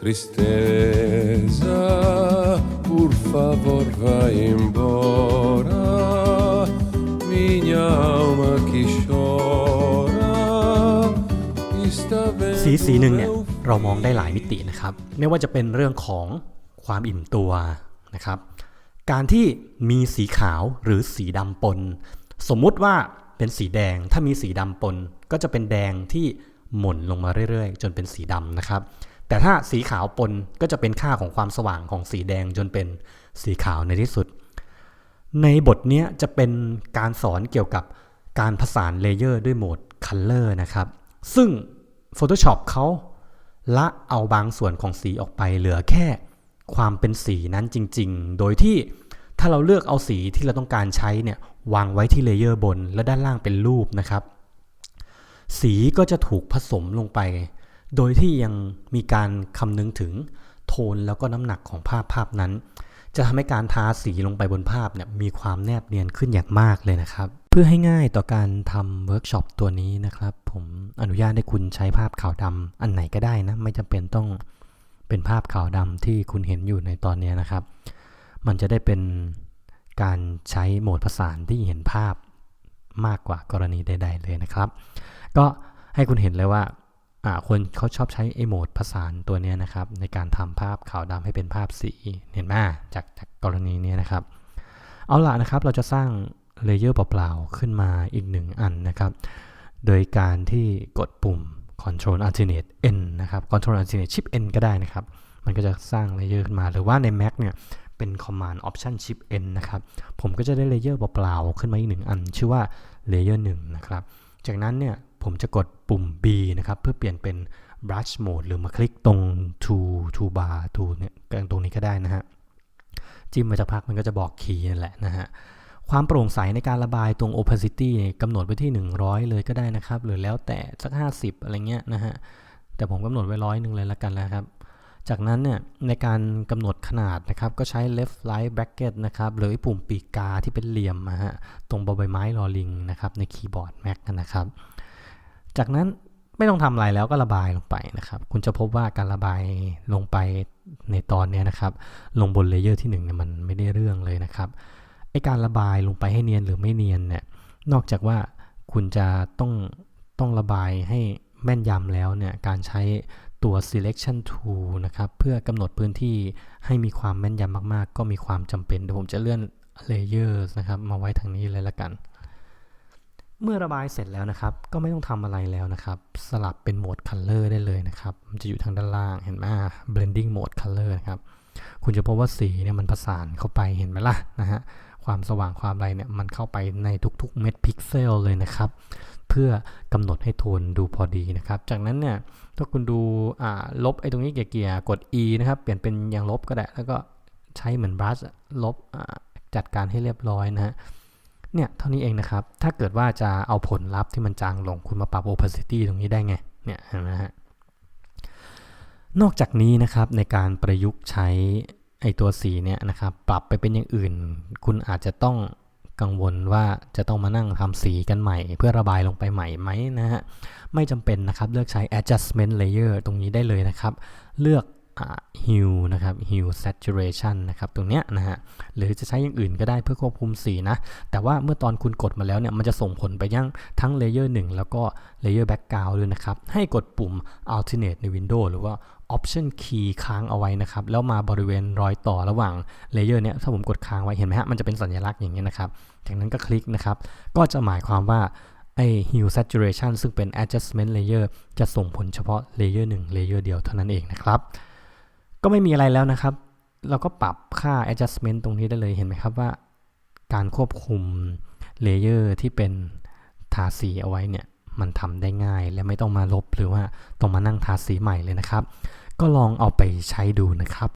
Tristeza, por favor, vai embora. Minha alma que chora está สี vendo สีหนึ่งเนี่ย eu เรามองได้หลายมิตินะครับ ไม่ว่าจะเป็นเรื่องของความอิ่มตัวนะครับ การที่มีสีขาวหรือสีดำปน สมมุติว่าเป็นสีแดงถ้ามีสีดำปน ก็จะเป็นแดงที่หม่นลงมาเรื่อยๆ จนเป็นสีดำนะครับ แต่ถ้าสีขาวปนก็จะเป็นค่าของความสว่างของสีแดงจนเป็นสีขาวในที่สุด ในบทนี้จะเป็นการสอนเกี่ยวกับการผสานเลเยอร์ด้วยโหมด Color นะครับ ซึ่ง Photoshop เขาละเอาบางส่วนของสีออกไปเหลือแค่ความเป็นสีนั้นจริง ๆ โดยที่ถ้าเราเลือกเอาสีที่เราต้องการใช้เนี่ยวางไว้ที่เลเยอร์บนและด้านล่างเป็นรูปนะครับ สีก็จะถูกผสมลงไป โดยที่ยังมีการคำนึงถึงโทนแล้วก็น้ำหนักของภาพภาพนั้น จะทำให้การทาสีลงไปบนภาพเนี่ยมีความแนบเนียนขึ้นอย่างมากเลยนะครับ เพื่อให้ง่ายต่อการทำเวิร์กช็อปตัวนี้นะครับ ผมอนุญาตให้คุณใช้ภาพขาวดำอันไหนก็ได้นะ ไม่จำเป็นต้องเป็นภาพขาวดำที่คุณเห็นอยู่ในตอนนี้นะครับ มันจะได้เป็นการใช้โหมดผสานที่เห็นภาพมากกว่ากรณีใด ๆ เลยนะครับ ก็ให้คุณเห็นเลยว่า คนเขาชอบใช้ไอโหมดผสานตัวนี้นะครับ ในการทำภาพขาวดำให้เป็นภาพสีเห็นไหมจากจากกรณีนี้นะครับ เอาละนะครับเราจะสร้างเลเยอร์เปล่าๆขึ้นมาอีกหนึ่งอันนะครับ โดยการที่กดปุ่ม Control Alternate N นะครับ Control Alternate Shift N ก็ได้นะครับ มันก็จะสร้างเลเยอร์ขึ้นมา หรือว่าใน Mac เนี่ยเป็น Command Option Shift N นะครับ ผมก็จะได้เลเยอร์เปล่าๆขึ้นมาอีกหนึ่งอัน ชื่อว่าเลเยอร์1นะครับ จากนั้นเนี่ย ผมจะกดปุ่ม B นะครับ เพื่อเปลี่ยนเป็น brush mode หรือมาคลิกตรง to to bar to เนี่ยตรงนี้ก็ได้นะฮะ จิ้มมาจากพักมันก็จะบอกคีย์นั่นแหละนะฮะ ความโปร่งใสในการระบายตรง opacity กำหนดไว้ที่ 100 เลยก็ได้นะครับ หรือแล้วแต่สัก 50 อะไรเงี้ยนะฮะ แต่ผมกำหนดไว้ร้อยหนึ่งเลยละกันแล้วครับ จากนั้นเนี่ยในการกำหนดขนาดนะครับ ก็ใช้ left right bracket นะครับหรือปุ่มปีกกาที่เป็นเหลี่ยมนะฮะตรงบอใบไม้ลอลิงนะครับในคีย์บอร์ด Mac นะครับ จากนั้นไม่ต้องทำอะไรแล้วก็ระบายลงไปนะครับ คุณจะพบว่าการระบายลงไปในตอนนี้นะครับ ลงบนเลเยอร์ที่1เนี่ยมันไม่ได้เรื่องเลยนะครับไอการระบายลงไปให้เนียนหรือไม่เนียนเนี่ยนอกจากว่าคุณจะต้องต้องระบายให้แม่นยำแล้วเนี่ยการใช้ตัว selection tool นะครับ เพื่อกำหนดพื้นที่ให้มีความแม่นยำมาก ๆ ก็มีความจำเป็นเดี๋ยวผมจะเลื่อน layers นะครับ มาไว้ทางนี้เลยละกัน เมื่อระบายเสร็จแล้วนะครับ ก็ไม่ต้องทำอะไรแล้วนะครับ สลับเป็นโหมด color ได้เลยนะครับ มันจะอยู่ทางด้านล่างเห็นไหม blending mode color นะครับ คุณจะพบว่าสีเนี่ยมันผสานเข้าไปเห็นไหมล่ะนะฮะ ความสว่างความอะไรเนี่ยมันเข้าไปในทุกๆเม็ดพิกเซลเลยนะครับ เพื่อกำหนดให้โทนดูพอดีนะครับ จากนั้นเนี่ยถ้าคุณดูอ่าลบไอ้ตรงนี้เกียร์กด E นะครับ เปลี่ยนเป็นอย่างลบก็ได้ แล้วก็ใช้เหมือนบรัชลบจัดการให้เรียบร้อยนะฮะ เนี่ยเท่านี้เองนะครับ ถ้าเกิดว่าจะเอาผลลัพธ์ที่มันจางลงคุณมาปรับ opacity ตรงนี้ได้ไง เนี่ยเห็นไหมฮะ นอกจากนี้นะครับในการประยุกต์ใช้ไอตัวสีเนี่ยนะครับปรับไปเป็นอย่างอื่น คุณอาจจะต้องกังวลว่าจะต้องมานั่งทำสีกันใหม่ เพื่อระบายลงไปใหม่ไหมนะฮะ ไม่จำเป็นนะครับ เลือกใช้ adjustment layer ตรงนี้ได้เลยนะครับ เลือก อ่า hue นะครับ hue saturation นะครับตรงเนี้ยนะฮะหรือจะใช้อย่างอื่นก็ได้เพื่อควบคุมสีนะ แต่ว่าเมื่อตอนคุณกดมาแล้วเนี่ยมันจะส่งผลไปยังทั้ง layer 1แล้วก็ layer background ด้วยนะครับ ให้กดปุ่ม alternate ใน Windows หรือว่า option key ค้างเอาไว้นะครับ แล้วมาบริเวณรอยต่อระหว่าง layer เนี่ยถ้าผมกดค้างไว้เห็นไหมฮะมันจะเป็นสัญลักษณ์อย่างเงี้ยนะครับ จากนั้นก็คลิกนะครับ ก็จะหมายความว่าไอ้ hue saturation ซึ่งเป็น adjustment layer จะส่งผลเฉพาะ layer 1 layer เดียวเท่านั้นเองนะครับ ก็ไม่มีอะไรแล้วนะครับ เราก็ปรับค่า adjustment ตรงนี้ได้เลยเห็นไหมครับว่า การควบคุมเลเยอร์ที่เป็นทาสีเอาไว้เนี่ยมันทำได้ง่ายและไม่ต้องมาลบหรือว่าต้องมานั่งทาสีใหม่เลยนะครับ ก็ลองเอาไปใช้ดูนะครับ